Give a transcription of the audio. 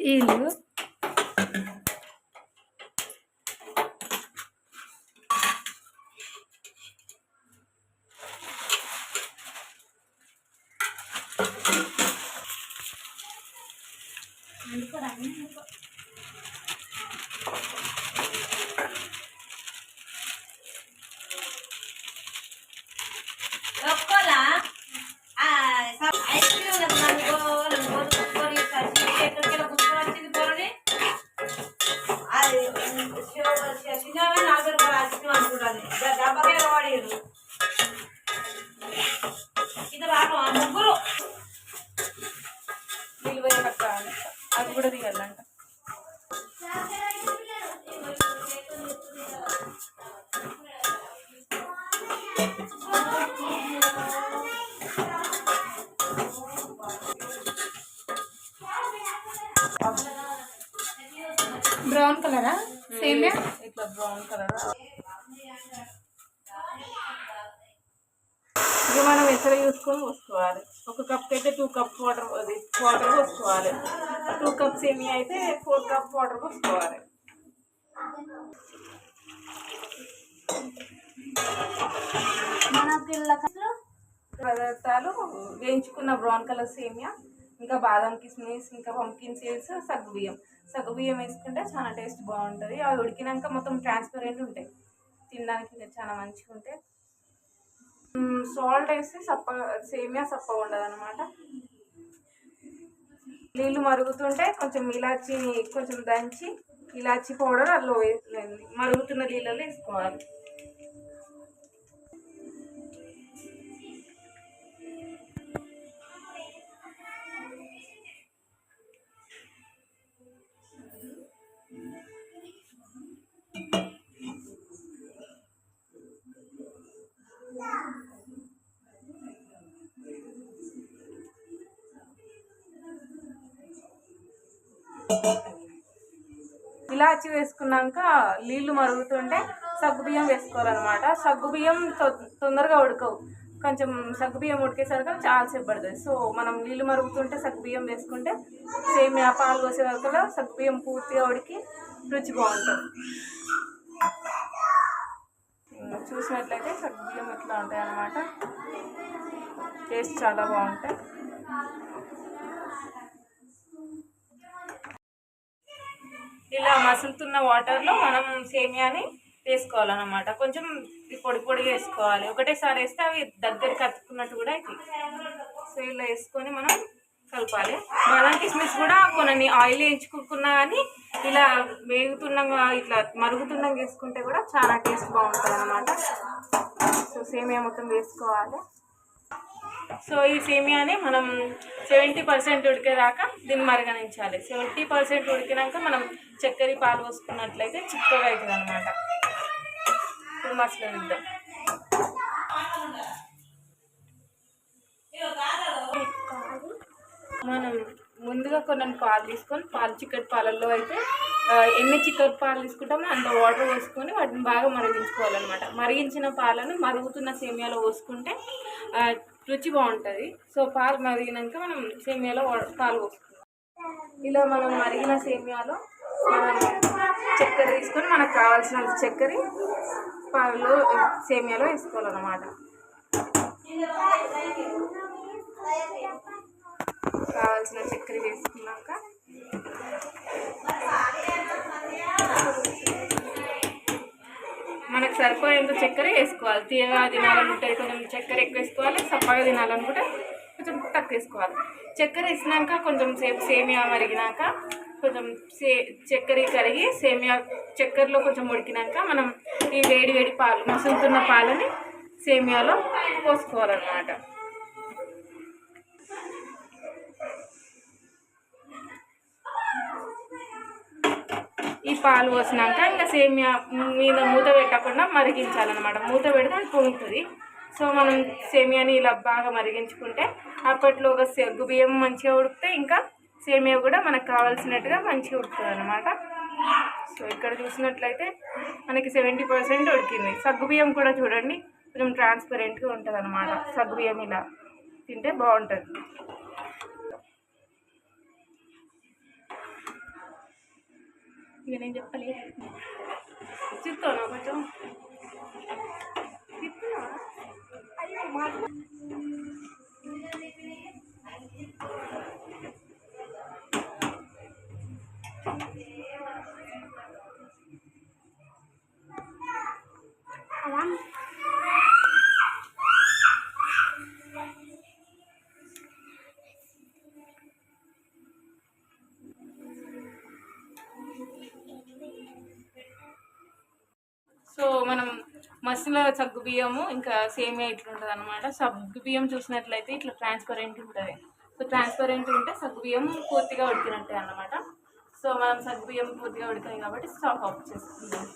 వీళ్ళు ఒక్కోలా బ్రౌన్ కలరా సేమియా ఇట్లా బ్రౌన్ కలర్ ఇక మనం ఎసరు చూసుకొని పోసుకోవాలి. ఒక కప్ అయితే టూ కప్ వాటర్ వాటర్ పోసుకోవాలి. టూ కప్స్ ఏమి అయితే ఫోర్ కప్ వాటర్ పోసుకోవాలి. మన పిల్లలు పదార్థాలు వేయించుకున్న బ్రౌన్ కలర్ సేమియా ఇంకా బాదం కిస్మిస్ ఇంకా పంకిన్ సీడ్స్ సగ్గుబియ్యం సగ్గుబియ్యం వేసుకుంటే చాలా టేస్ట్ బాగుంటుంది. అవి ఉడికినాక మొత్తం ట్రాన్స్పరెంట్ ఉంటాయి. తినడానికి ఇంకా చాలా మంచిగా ఉంటాయి. సాల్ట్ వేస్తే సప్ప సేమియా సప్ప ఉండదు అనమాట నీళ్ళు మరుగుతుంటే కొంచెం ఇలాచి కొంచెం దంచి ఇలాచి పౌడర్ అందులో వే- మరుగుతున్న నీళ్ళలో వేసుకోవాలి. ఇలాచి వేసుకున్నాక నీళ్ళు మరుగుతుంటే సగ్గుబియ్యం వేసుకోవాలన్నమాట. సగ్గుబియ్యం తొందరగా ఉడకవు. కొంచెం సగ్గుబియ్యం ఉడికేసరికి చాలాసేపు పడుతుంది. సో మనం నీళ్ళు మరుగుతుంటే సగ్గుబియ్యం వేసుకుంటే సేమ్ పాలు పోసే వరకు సగ్గుబియ్యం పూర్తిగా ఉడికి రుచి బాగుంటుంది. చూసినట్లయితే సగ్గుబియ్యం ఇట్లా ఉంటాయి అన్నమాట టేస్ట్ చాలా బాగుంటాయి. ఇలా మసులుతున్న వాటర్లో మనం సేమియాని వేసుకోవాలన్నమాట. కొంచెం పొడి పొడిగా వేసుకోవాలి. ఒకటేసారి వేస్తే అవి దగ్గరికి అతుక్కున్నట్టు కూడా అవుతాయి సో ఇలా వేసుకొని మనం కలపాలి. బాదం కిస్మిస్ కూడా కొన్ని ఆయిల్ వేయించుకున్నా కానీ ఇలా వేగుతుండగా ఇట్లా మరుగుతుండగా వేసుకుంటే కూడా చాలా టేస్ట్ బాగుంటుంది అనమాట సో సేమియా మొత్తం వేసుకోవాలి. సో ఈ సేమియాని మనం సెవెంటీ పర్సెంట్ ఉడికేదాకా దీన్ని మరగనించాలి. సెవెంటీ పర్సెంట్ ఉడికినాక మనం చక్కెర పాలు పోసుకున్నట్లయితే చిక్కగా అవుతుంది అనమాట ఇప్పుడు మసలిద్దాం మనం ముందుగా కొన్ని పాలు తీసుకొని పాలు చిక్కటి పాలల్లో అయితే ఎన్ని చిక్కటి పాలు తీసుకుంటామో అంత వాటర్ పోసుకొని వాటిని బాగా మరిగించుకోవాలన్నమాట. మరిగించిన పాలను మరుగుతున్న సేమియాలో పోసుకుంటే రుచి బాగుంటుంది. సో పాలు మరిగినాక మనం సేమియాలో పాలు పోసుకుంటాం ఇలా మనం మరిగిన సేమియాలో చక్కెర తీసుకొని మనకు కావాల్సినంత చక్కెర పాలు సేమియాలో వేసుకోవాలన్నమాట. కావాల్సిన చక్కెర వేసుకున్నాక మనకు సరిపోయేంత చక్కెర వేసుకోవాలి. తీయగా తినాలనుకుంటే కొంచెం చక్కెర ఎక్కువ వేసుకోవాలి సప్పగా తినాలనుకుంటే కొంచెం తక్కువ వేసుకోవాలి. చక్కెర వేసినాక కొంచెం సేపు సేమియా మరిగినాక కొంచెం సే చక్కెర కరిగి సేమియా చక్కెరలో కొంచెం ఉడికినాక మనం ఈ వేడి వేడి పాలు మసులుతున్న పాలని సేమియాలో పోసుకోవాలన్నమాట. ఈ పాలు పోసినాక ఇంకా సేమియా మీద మూత పెట్టకుండా మరిగించాలన్నమాట. మూత పెడితే అది పొంగుతుంది. సో మనం సేమియాని ఇలా బాగా మరిగించుకుంటే అప్పట్లో ఒక సెగ్గు బియ్యం మంచిగా ఉడికితే ఇంకా సేమియా కూడా మనకు కావాల్సినట్టుగా మంచిగా ఉడుతుంది అనమాట సో ఇక్కడ చూసినట్లయితే మనకి సెవెంటీ పర్సెంట్ ఉడికింది. సగ్గుబియ్యం కూడా చూడండి కొంచెం ట్రాన్స్పరెంట్గా ఉంటుంది అనమాట సగ్గుబియ్యం ఇలా తింటే బాగుంటుంది. ఇక నేను చెప్పలే చిత్తాను కొంచెం? సో మనం మసిలో సగ్గు బియ్యము ఇంకా సేమియా ఇట్లా ఉంటుంది అనమాట సగ్గు బియ్యం చూసినట్లయితే ఇట్లా ట్రాన్స్పరెంట్ ఉంటుంది. సో ట్రాన్స్పరెంట్ ఉంటే సగ్గు బియ్యం పూర్తిగా ఉడికినట్టే అన్నమాట. సో మనం సగ్గు బియ్యం పూర్తిగా ఉడికాయి కాబట్టి స్టవ్ ఆఫ్ చేసుకుందాం